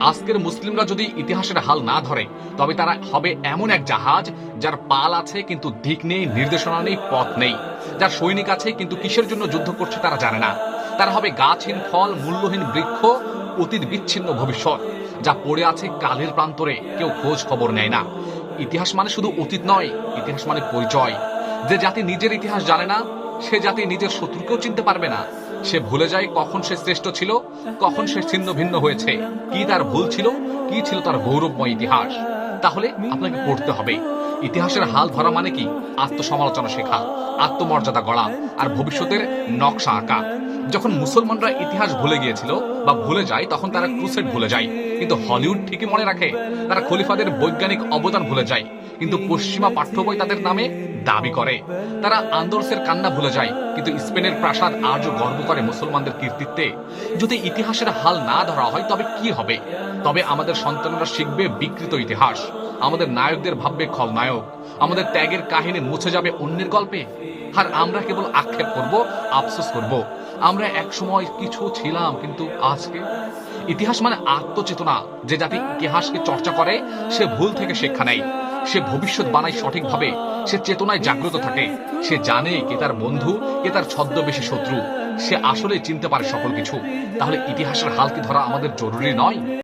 আজকের মুসলিমরা যদি ইতিহাসের হাল না ধরে, তবে তারা হবে এমন এক জাহাজ যার পাল আছে কিন্তু দিক নেই, নির্দেশনা নেই, পথ নেই। যার সৈনিক আছে কিন্তু কিসের জন্য যুদ্ধ করছে তারা জানে না। তারা হবে গাছহীন ফল, মূল্যহীন বৃক্ষ, অতীত বিচ্ছিন্ন ভবিষ্যৎ, যা পড়ে আছে কালের প্রান্তরে, কেউ খোঁজ খবর নেয় না। ইতিহাস মানে শুধু অতীত নয়, ইতিহাস মানে পরিচয়। যে জাতি নিজের ইতিহাস জানে না, সে জাতি নিজের শত্রুকেও চিনতে পারবে না। সে ভুলে যায় কখন সে শ্রেষ্ঠ ছিল, কখন সে ছিন্ন ভিন্ন হয়েছে, কি তার ভুল ছিল, কি ছিল তার গৌরবময় ইতিহাস। তাহলে আপনাকে পড়তে হবে। ইতিহাসের হাল ধরা মানে কি? আত্মসমালোচনা শেখা, আত্মমর্যাদা গড়া আর ভবিষ্যতের নকশা আঁকা। যখন মুসলমানরা ইতিহাস ভুলে গিয়েছিল বা ভুলে যায়, তখন তারা ক্রুসেড ভুলে যায়। কিন্তু হলিউড ঠিকই মনে রাখে, তারা খলিফাদের বৈজ্ঞানিক অবদান ভুলে যায়। কিন্তু পশ্চিমা পাঠ্য বই তাদের নামে দাবি করে। তারা আন্দোলসের কান্না ভুলে যায়, কিন্তু স্পেনের প্রাসাদ আজও গর্ব করে মুসলমানদের কীর্তিত্বে যদি ইতিহাসের হাল না ধরা হয়, তবে কি হবে? তবে আমাদের সন্তানরা শিখবে বিকৃত ইতিহাস। আমাদের নায়কদের ভাববে খলনায়ক। আমাদের ত্যাগের কাহিনী মুছে যাবে অন্যের গল্পে। আর আমরা কেবল আক্ষেপ করব, আফসোস করব। আমরা এক সময় কিছু ছিলাম, কিন্তু আজকে? ইতিহাস মানে আত্মচেতনা। যে জাতি ইতিহাসকে চর্চা করে, সে ভুল থেকে শিক্ষা নেয়। সে ভবিষ্যৎ বানায় সঠিকভাবে, সে চেতনায় জাগ্রত থাকে। সে জানে কে তার বন্ধু, কে তার ছদ্মবেশী শত্রু। সে আসলে চিনতে পারে সকল কিছু। তাহলে ইতিহাসের হাল কি ধরা আমাদের জরুরি নয়?